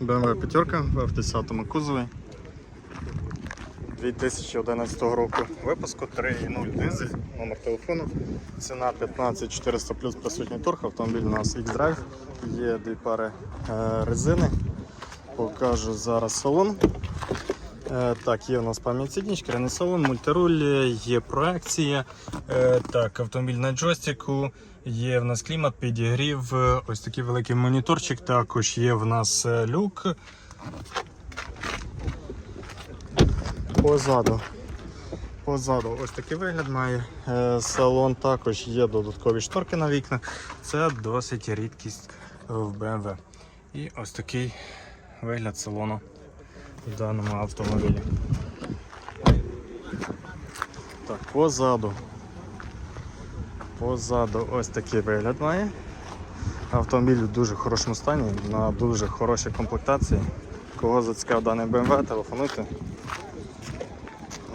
BMW п'ятерка в F10 кузові 2011 року випуску 3.0 дизель, номер телефону, ціна 15400 плюс присутній торг, автомобіль у нас X-Drive, є дві пари е, резини. Покажу зараз салон. Е, Так, є у нас пам'ять салон, мультируль, є проекція. Е, Так, автомобіль на джойстику, є в нас клімат, підігрів, ось такий великий моніторчик, також є в нас е, люк. Позаду. Позаду ось такий вигляд має салон, також є додаткові шторки на вікнах. Це досить рідкість в BMW. І ось такий вигляд салону в даному автомобілі. Так, позаду. Позаду ось такий вигляд має. Автомобіль в дуже хорошому стані, на дуже хорошій комплектації. Кого зацікав даний BMW, телефонуйте.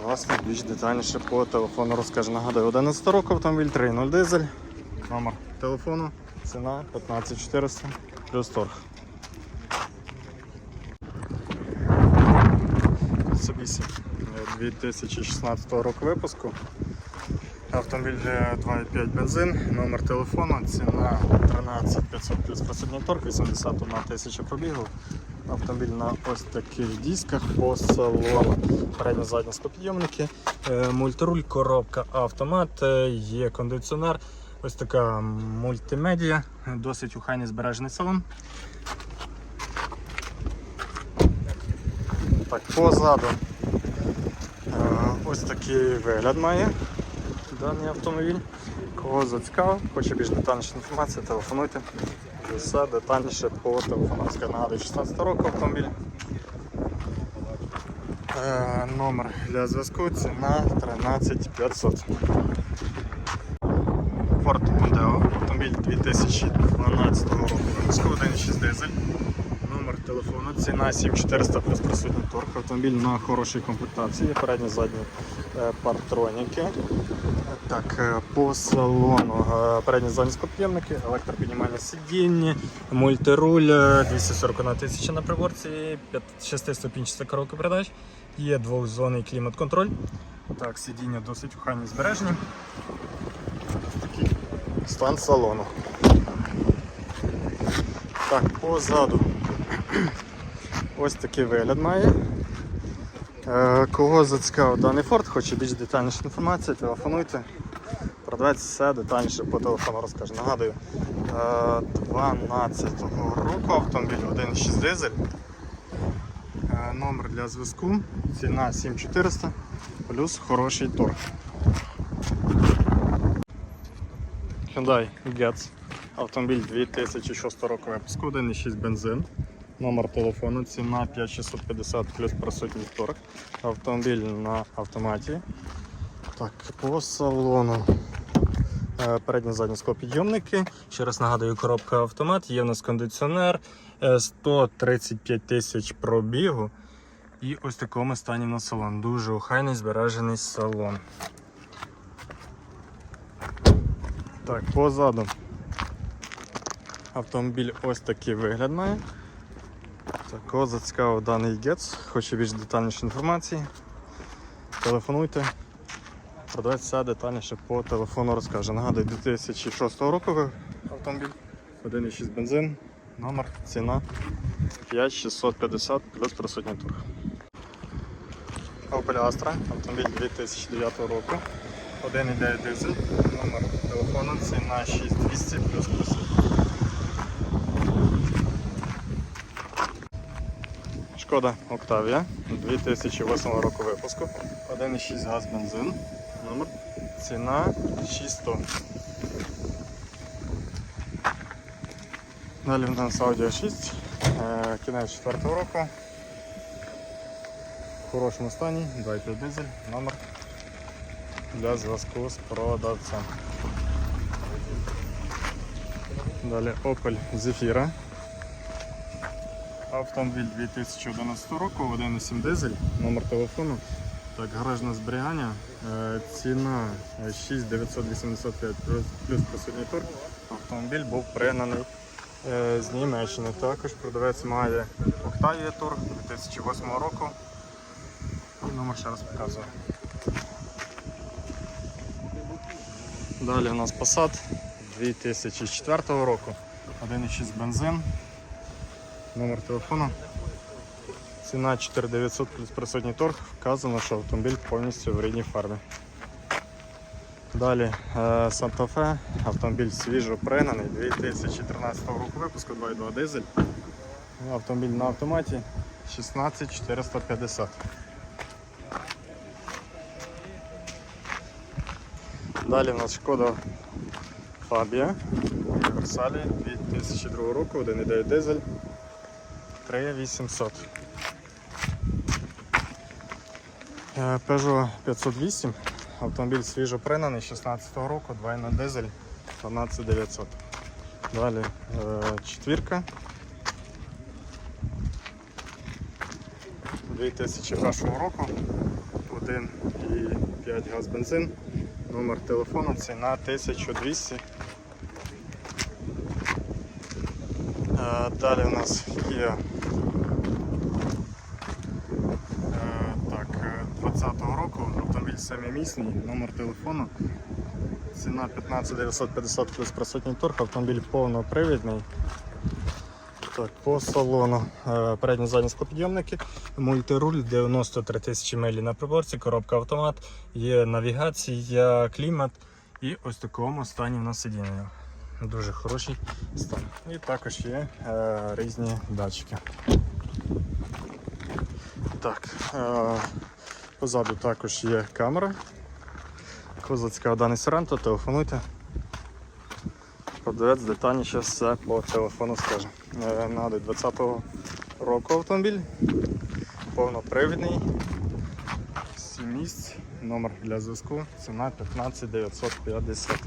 Власне, більш детальніше по телефону розкаже. Нагадую, 11 року автомобіль 3.0 дизель. Номер телефону, ціна 15400 плюс торг. Mitsubishi е, 2016 року випуску. Автомобіль е, 2.5 бензин, номер телефону, ціна 13 500 плюс присутній торг, 81 тисяча пробігу. Автомобіль на ось таких дисках по салону. Передні задні склопідйомники, е, мультируль, коробка автомат, е, є кондиціонер. Ось така мультимедіа, досить ухайний збережений салон. Так, позаду ось такий вигляд має даний автомобіль. Кого зацікавив, хоче більш детальніше інформації, телефонуйте. Все детальніше по телефону. Нагадую, 16 року автомобіль. Е, номер для зв'язку ціна 13500. Ford Mondeo, автомобіль 2012 року. Випуску 1.6 дизель. Телефону, ціна 7400 плюс присутній торг. Автомобіль на хорошій комплектації, передні задні е, партроніки. Так, е, по салону е, передні задні склопідйомники, електропіднімальне сидіння, мультируль, е, 241 тисяча на приборці, 6-ступінчата коробка передач, є двохзонний клімат-контроль. Так, сидіння досить у хані збережені. Такий стан салону. Так, позаду. Ось такий вигляд має. Е, Кого зацікавив даний форт, хоче більш детальніше інформації, телефонуйте. Продавець все детальніше по телефону розкаже. Нагадую, 12-го року автомобіль 1.6 дизель. Е, Номер для зв'язку, ціна 7400 плюс хороший торг. Hyundai Getz. Автомобіль 2006 року випуску, 1.6 бензин. Номер телефону, ціна 5650 плюс присутній торг. Автомобіль на автоматі. Так, по салону. Е, Передні задні склопідйомники. Ще раз нагадую, коробка автомат, є в нас кондиціонер, е, 135 тисяч пробігу. І ось такому стані в нас салон. Дуже охайний збережений салон. Так, позаду. Автомобіль ось такий вигляд. Так, кого зацікавив даний гец, хоче більш детальніше інформації. Телефонуйте. Продавець все детальніше по телефону розкаже. Нагадую, 2006 року автомобіль, 1.6 бензин, номер, ціна 5650 плюс присутній торг. Opel Astra, автомобіль 2009 року, 1.9 дизель, номер телефону, ціна 6200 плюс присутній. Шкода Октавія 2008 року випуску. 1,6 газ бензин. Номер. Ціна 600. Далі в нас Audi 6. Е, Кінець 4 року. В хорошому стані. 2,5 дизель. Номер для зв'язку з продавцем. Далі Opel Zafira. Автомобіль 2011 року, 1,7 дизель, номер телефону. Так, гаражне зберігання. Е, Ціна 6985 плюс, плюс присутній торг. Автомобіль був пригнаний е, з Німеччини. Також продавець має Octavia Tour 2008 року. І номер ще раз показую. Далі у нас Passat 2004 року. 1,6 бензин. Номер телефону. Ціна 4900 плюс присутній торг. Вказано, що автомобіль повністю в рідній фарбі. Далі е, Fe, автомобіль свіжо пригнаний 2013 року випуску 2.2 дизель. Автомобіль на автоматі 16450. Далі в нас шкода Фабія Версалі 2002 року, 1.9 дизель 3800. Е, Peugeot 508, автомобіль свіжо пригнаний 16 року, 2.0 дизель 12900. Далі е, четвірка. 2001 року, 1,5 газ бензин, номер телефону, ціна 1200. Е, Далі у нас є Е, Так, е, 20-го року автомобіль семимісний, номер телефону. Ціна 15 950 плюс присутній торг, автомобіль повнопривідний. Так, по салону. Е, Передні задні склопідйомники, мультируль, 93 тисячі милі на приборці, коробка автомат, є навігація, клімат і ось такому стані в нас сидіння. Дуже хороший стан. І також є е, різні датчики. Так, е, позаду також є камера. Кого зацікавив даний Соренто, телефонуйте. Продавець детальніше все по телефону скаже. Нагадую, 20-го року автомобіль, повнопривідний, 7 місць, номер для зв'язку, ціна 15 950.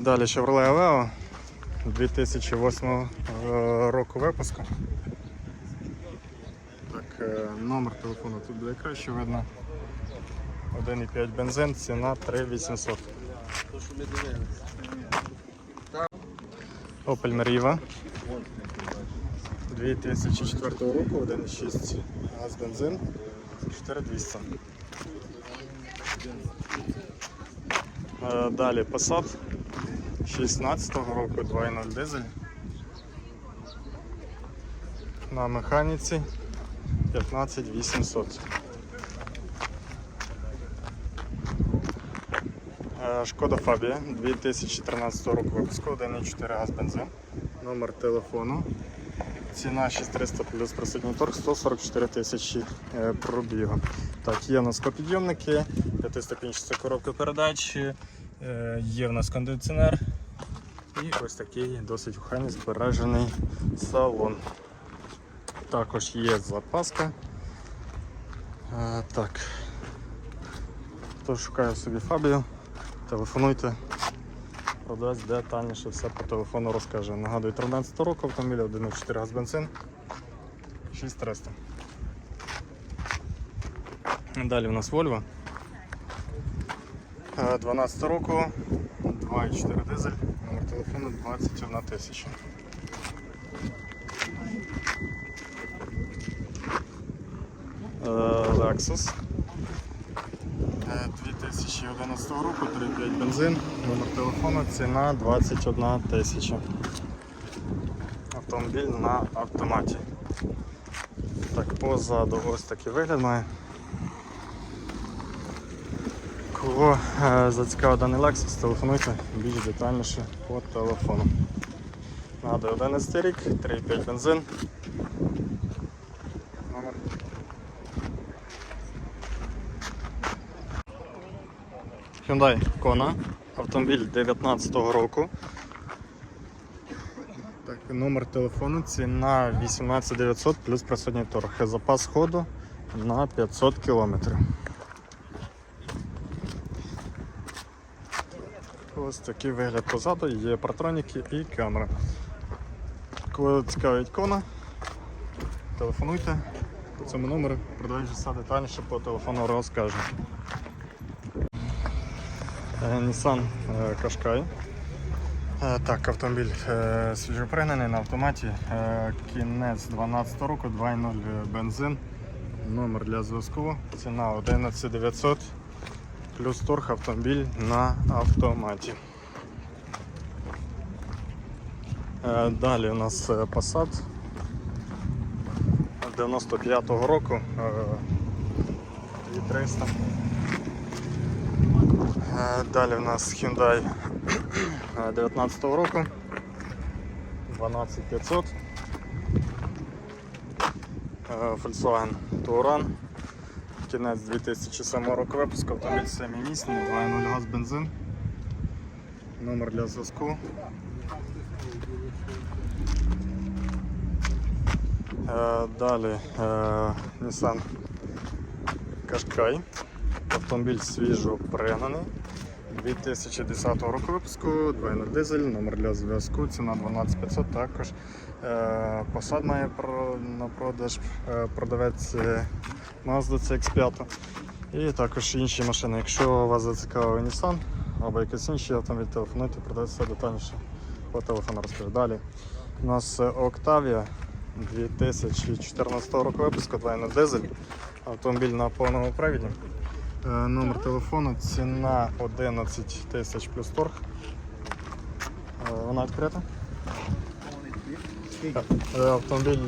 Далі Chevrolet Aveo 2008 е, року випуску. Е, номер телефону тут буде краще видно. 1,5 бензин, ціна 3800. Opel Meriva 2004 року, 1,6 газ бензин, 4200. Е, Далі Passat 16 року, 2.0 дизель. На механіці 15800. Е, Шкода Фабія 2013 року випуску, 1,4 газ бензин. Номер телефону. Ціна 6300 плюс присутній торг 144 тисячі е, пробігу. Так, є в нас підйомники, п'ятиступінчаста коробка передач, е, є в нас кондиціонер і ось такий досить охайний збережений салон. Також є запаска. Е, так. Хто шукає собі фабію, телефонуйте. Продавець детальніше все по телефону розкаже. Нагадую, 13 року автомобіля 1.4 газ бензин 6300. Далі у нас Volvo. Е, 12 року, 2.4 дизель, номер телефону 21 тисяча. Lexus. Е, 2011 року, 3,5 бензин, номер телефону, ціна 21 тисяча. Автомобіль на автоматі. Так, позаду ось такий вигляд має. Кого е, зацікавив даний Lexus, телефонуйте більш детальніше по телефону. Нагадую, 11 рік, 3,5 бензин. Номер Hyundai Kona, автомобіль 19-го року. Так, номер телефону ціна 18900 плюс присутній торг. Запас ходу на 500 кілометрів. Ось такий вигляд позаду, є партроніки і камера. Кого цікавить кона, телефонуйте по цьому номеру, продавець все детальніше по телефону розкаже. Е, Nissan е, Qashqai Е, Так, автомобіль свіжопригнаний на автоматі. Кінець 12 року, 2.0 бензин. Номер для зв'язку. Ціна 11900 плюс торг автомобіль на автоматі. Далі у нас Passat 95-го року. е, 2300. Е, Далі у нас Hyundai е, 19-го року 12500. Е, Volkswagen Touran. Кінець 2007 року випуску, автомобіль 7-місний, 2.0 газ бензин. Номер для зв'язку. Е, Далі е, Nissan Qashqai. Автомобіль свіжо пригнаний. 2010 року випуску, 2.0 дизель, номер для зв'язку, ціна 12500. Також е, посад має на продаж е, продавець е, Mazda CX5. І також інші машини. Якщо вас зацікавив Nissan або якийсь інший автомобіль, телефонуйте, продавець все детальніше по телефону розкажу. Далі у нас Octavia 2014 року випуску, 2.0 дизель, автомобіль на повному привіді. Е, Номер телефону, ціна 11 тисяч плюс торг. Е, Вона відкрита? Е, Автомобіль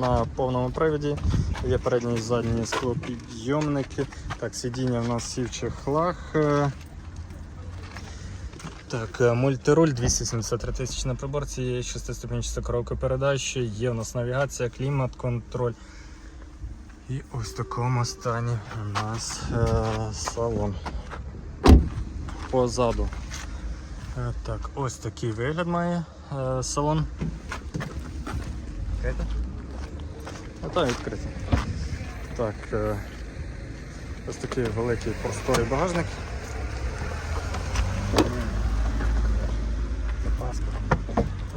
на повному привіді. Є передні і задні склопідйомники. Так, сидіння в нас всі в чехлах. Так, мультируль 273 тисячі на приборці, є 6-ступінчата коробка передач, є у нас навігація, клімат, контроль. І ось в такому стані у нас е, салон. Позаду. Е, так, ось такий вигляд має е, салон. Відкрито? А так, відкрито. Так, е, ось такий великий просторий багажник.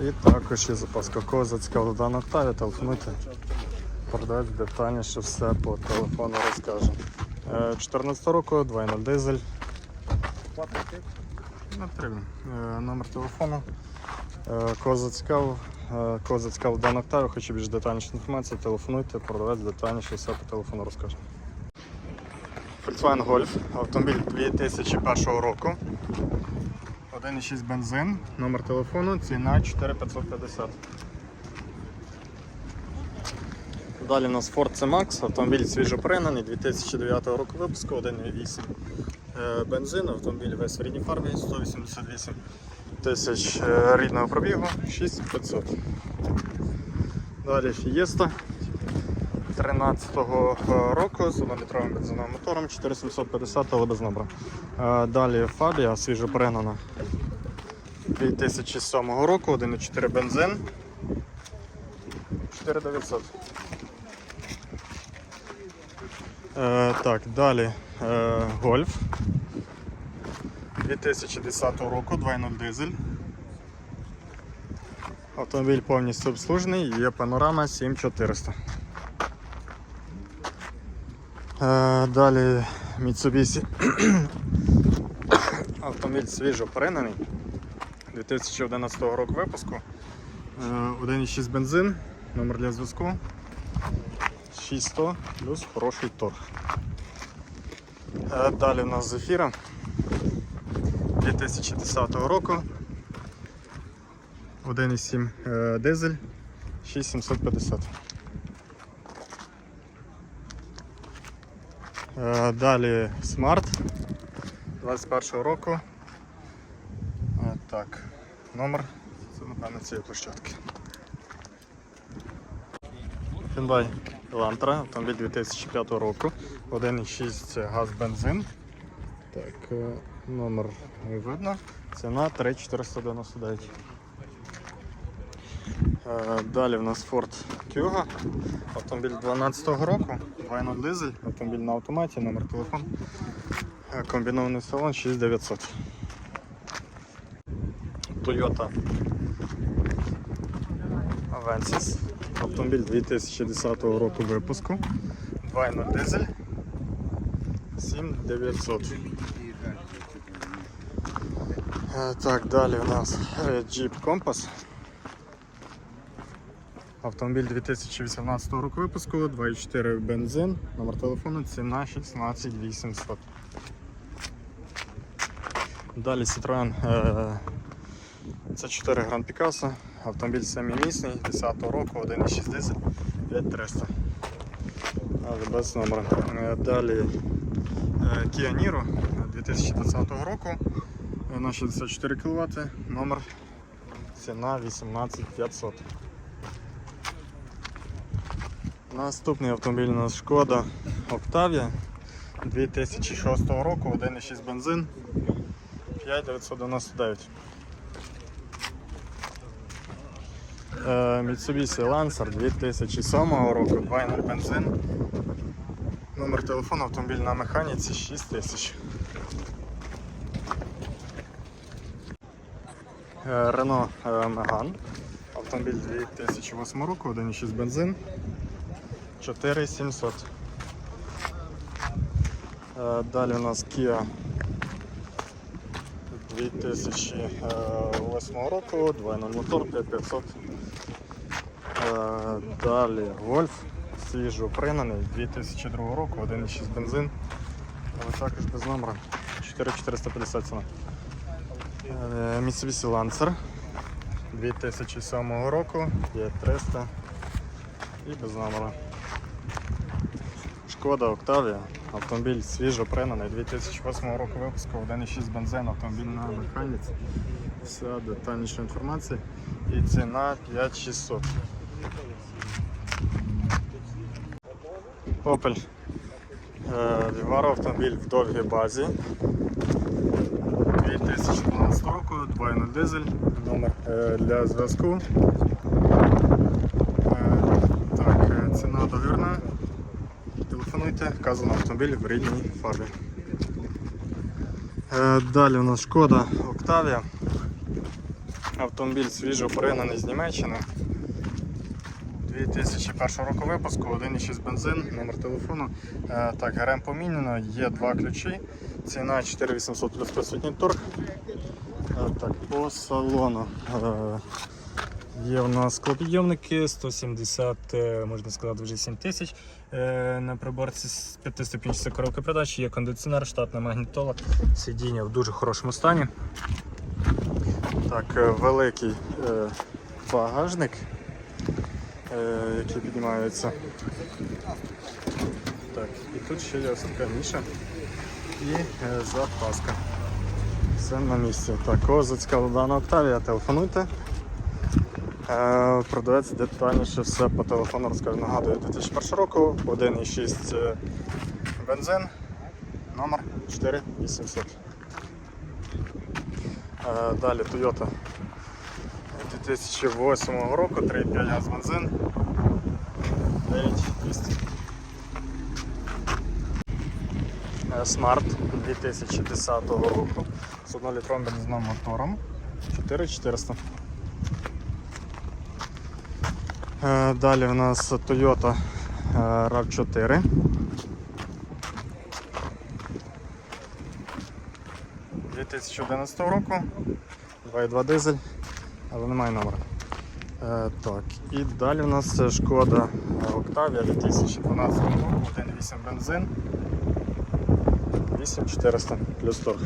І також є запаска. Кого зацікавила дана Octavia, телефонуйте. Продавець детальніше все по телефону розкаже. Е, 14 року, 2.0 дизель. Не потрібно. Е, Номер телефону. Е, Кого зацікавив, е, кого дана Octavia, хоче більш детальніше інформацію, телефонуйте, продавець детальніше все по телефону розкаже. Volkswagen Golf, автомобіль 2001 року. 1,6 бензин, номер телефону, ціна 4550. Далі у нас Ford C-Max, автомобіль свіжопригнаний, 2009 року випуску, 1,8 е, бензин, автомобіль весь в рідній фарбі, 188 тисяч е, рідного пробігу, 6500. Далі Fiesta 13 року з 1-літровим бензиновим мотором, 4750, але без номера. Е, Далі Fabia свіжопригнана 2007 року, 1,4 бензин, 4900. Е, так, далі е, Гольф 2010 року, 2.0 дизель. Автомобіль повністю обслужений, є панорама 7400. Е, далі Mitsubishi. Автомобіль свіжо перенаний 2011 року випуску. Е, 1,6 бензин, номер для зв'язку. 600 плюс хороший торг. Е, Далі в нас Зефіра 2010 року. 1,7 е, дизель 6750. Е, Далі Smart 21 року. Так, номер, це напевно цієї площадки. Hyundai Elantra, автомобіль 2005 року, 1,6 газ бензин. Так, е, номер не видно. Ціна 3,499. Е, Далі в нас Ford Kuga, автомобіль 2012 року, 2.0 дизель, автомобіль на автоматі, номер телефону. Е, Комбінований салон 6900. Toyota Avensis. Автомобіль 2010 року випуску. 2.0 дизель. 7900. Е, Так, далі у нас Jeep Compass. Автомобіль 2018 року випуску, 2.4 бензин, номер телефону, ціна 16 800. Далі Citroen е, це 4 Grand Picasso, автомобіль семимісний, 10 року, 1.6 5300. Але без номера. Далі е, Kia Niro 2020 року на 64 кВт, номер ціна 18500. Наступний автомобіль у нас Шкода Octavia 2006 року, 1.6 бензин, 5999. Е, Mitsubishi Lancer 2007 року, 2.0 бензин. Номер телефону автомобіль на механіці 6000. Е, Renault е, Megane. Автомобіль 2008 року, 1.6 бензин. 4700. Е, Далі у нас Kia 2008 року, 2.0 мотор, 5500. Е, Далі Golf, свіжо пригнаний, 2002 року, 1.6 бензин, але також без номера, 4450 ціна. Mitsubishi Lancer 2007 року, 5300 і без номера. Шкода Octavia, автомобіль свіжо пригнаний, 2008 року випуску, 1.6 бензин, автомобіль на механіці. Вся детальніша інформація і ціна 5600. Е, Vivaro автомобіль в довгій базі. 2012 року, 2.0 дизель, номер е, для зв'язку. Е, Так, е, ціна договірна. Телефонуйте, вказано автомобіль в рідній фарбі. Далі у нас шкода Octavia. Автомобіль свіжо пригнаний з Німеччини. 2001 року випуску, 1.6 бензин, номер телефону. Е, Так, ГРМ поміняно, є два ключі. Ціна 4800 плюс присутній торг. Е, Так, по салону. Е, Є у нас склопідйомники 170, е, можна сказати, вже 7 тисяч. На приборці з 5-ступінчатої коробки передач, є кондиціонер, штатна магнітола, сидіння в дуже хорошому стані. Так, великий багажник, е, який піднімається. Так, і тут ще є ось така ніша і е, запаска. Все на місці. Так, кого зацікавила дана Октавія, телефонуйте. Е, Продавець детальніше все по телефону розкаже. Нагадую, 2001 року, 1,6 е, бензин, номер 4800. Е, Далі Toyota 2008 року, 3,5 газ бензин, 9200. Е, Smart 2010 року з 1-літровим бензиновим мотором 4400. Е, Далі у нас Toyota е, RAV4. – 2011 року, 2.2 дизель, але немає номера. Е, так, і далі у нас це шкода Октавія 2012 року, 1.8 бензин, 8400 плюс торг.